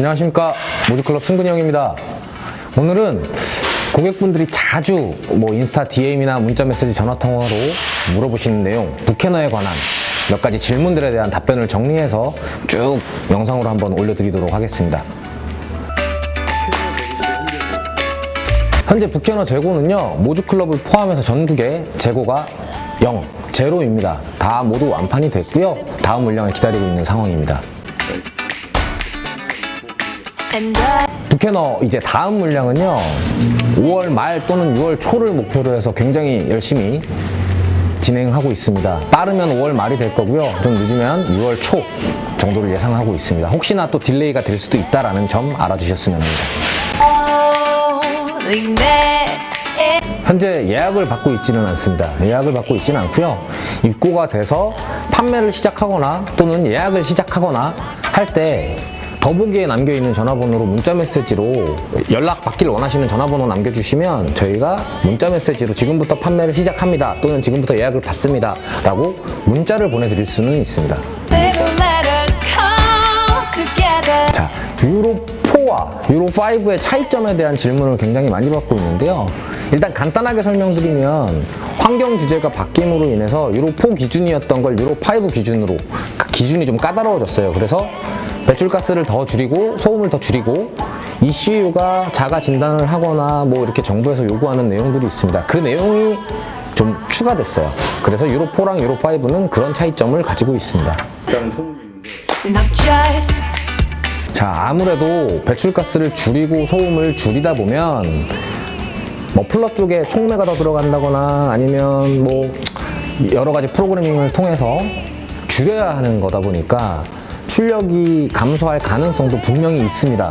안녕하십니까 모주클럽 승근이 형입니다. 오늘은 고객분들이 자주 뭐 인스타 DM이나 문자 메시지 전화 통화로 물어보시는 내용 북캐너에 관한 몇 가지 질문들에 대한 답변을 정리해서 쭉 영상으로 한번 올려드리도록 하겠습니다. 현재 북캐너 재고는요 모주클럽을 포함해서 전국에 재고가 0, 제로입니다. 다 모두 완판이 됐고요. 다음 물량을 기다리고 있는 상황입니다. 북캐너 이제 다음 물량은요 5월 말 또는 6월 초를 목표로 해서 굉장히 열심히 진행하고 있습니다 빠르면 5월 말이 될 거고요 좀 늦으면 6월 초 정도를 예상하고 있습니다 혹시나 또 딜레이가 될 수도 있다라는 점 알아주셨으면 합니다 현재 예약을 받고 있지는 않습니다. 예약을 받고 있지는 않고요. 입고가 돼서 판매를 시작하거나 또는 예약을 시작하거나 할때 더보기에 남겨 있는 전화번호로 문자 메시지로 연락 받기를 원하시는 전화번호 남겨주시면 저희가 문자 메시지로 지금부터 판매를 시작합니다 또는 지금부터 예약을 받습니다 라고 문자를 보내드릴 수는 있습니다. 자, 유로 4와 유로 5의 차이점에 대한 질문을 굉장히 많이 받고 있는데요. 일단 간단하게 설명드리면 환경 규제가 바뀜으로 인해서 유로 4 기준이었던 걸 유로 5 기준으로 그 기준이 좀 까다로워졌어요. 그래서 배출가스를 더 줄이고 소음을 더 줄이고 ECU가 자가 진단을 하거나 뭐 이렇게 정부에서 요구하는 내용들이 있습니다. 그 내용이 좀 추가됐어요. 그래서 유로 4랑 유로 5는 그런 차이점을 가지고 있습니다. 자, 아무래도 배출가스를 줄이고 소음을 줄이다 보면 머플러 쪽에 촉매가 더 들어간다거나 아니면 뭐 여러 가지 프로그래밍을 통해서 줄여야 하는 거다 보니까 출력이 감소할 가능성도 분명히 있습니다.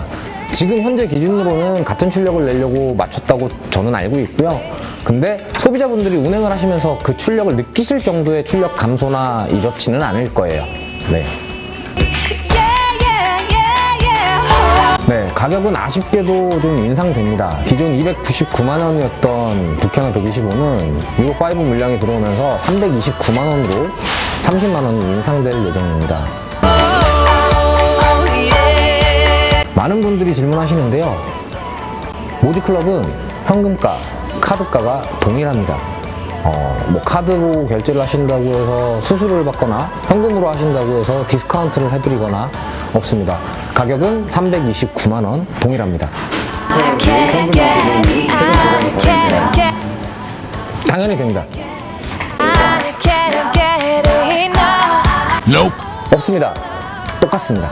지금 현재 기준으로는 같은 출력을 내려고 맞췄다고 저는 알고 있고요. 근데 소비자분들이 운행을 하시면서 그 출력을 느끼실 정도의 출력 감소나 이렇지는 않을 거예요. 네. 네, 가격은 아쉽게도 좀 인상됩니다. 기존 299만 원이었던 북캐너 125는 유로 5 물량이 들어오면서 329만 원으로 30만 원이 인상될 예정입니다. 많은 분들이 질문하시는데요. 모지클럽은 현금가, 카드가가 동일합니다. 어, 뭐 카드로 결제를 하신다고 해서 수수료를 받거나 현금으로 하신다고 해서 디스카운트를 해드리거나 없습니다. 가격은 329만 원 동일합니다. 당연히 됩니다. Enough. 없습니다. 똑같습니다.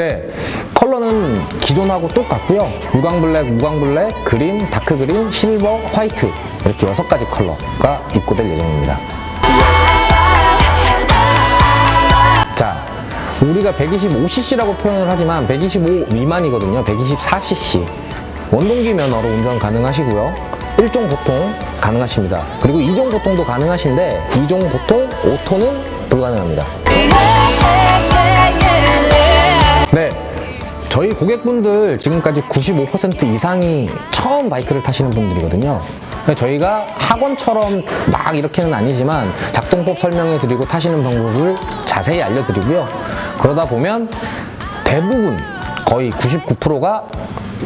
Voice. 네, 컬러는 기존하고 똑같고요. 유광 블랙, 무광 블랙, 그린, 다크 그린, 실버, 화이트 이렇게 여섯 가지 컬러가 입고될 예정입니다. 자, 우리가 125cc라고 표현을 하지만 125 미만이거든요. 124cc. 원동기 면허로 운전 가능하시고요. 1종 보통 가능하십니다. 그리고 2종 보통도 가능하신데 2종 보통 오토는 불가능합니다. 네. 저희 고객분들 지금까지 95% 이상이 처음 바이크를 타시는 분들이거든요. 저희가 학원처럼 막 이렇게는 아니지만 작동법 설명해 드리고 타시는 방법을 자세히 알려드리고요. 그러다 보면 대부분 거의 99%가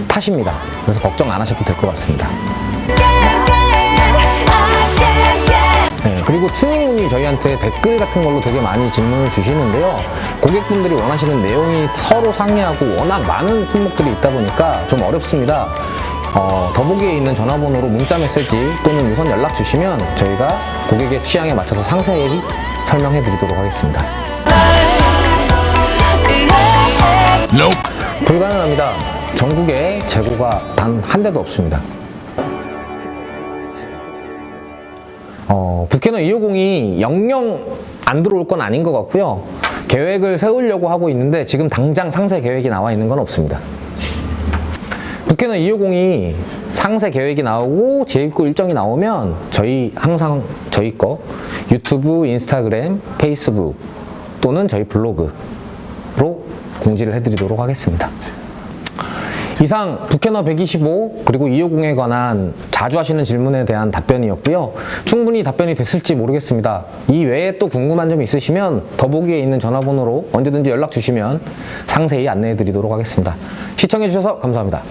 타십니다. 그래서 걱정 안 하셔도 될 것 같습니다. 그리고 튜닝 문의 저희한테 댓글 같은 걸로 되게 많이 질문을 주시는데요. 고객분들이 원하시는 내용이 서로 상이하고 워낙 많은 품목들이 있다 보니까 좀 어렵습니다. 어, 더보기에 있는 전화번호로 문자 메시지 또는 유선 연락 주시면 저희가 고객의 취향에 맞춰서 상세히 설명해 드리도록 하겠습니다. 불가능합니다. 전국에 재고가 단 한 대도 없습니다. 어, 북캐너 250이 영영 안 들어올 건 아닌 것 같고요. 계획을 세우려고 하고 있는데 지금 당장 상세 계획이 나와 있는 건 없습니다. 북캐너 250이 상세 계획이 나오고 재입고 일정이 나오면 저희 항상 저희 거 유튜브, 인스타그램, 페이스북 또는 저희 블로그로 공지를 해드리도록 하겠습니다. 이상 부캐너 125 그리고 250에 관한 자주 하시는 질문에 대한 답변이었고요. 충분히 답변이 됐을지 모르겠습니다. 이 외에 또 궁금한 점이 있으시면 더보기에 있는 전화번호로 언제든지 연락 주시면 상세히 안내해 드리도록 하겠습니다. 시청해 주셔서 감사합니다.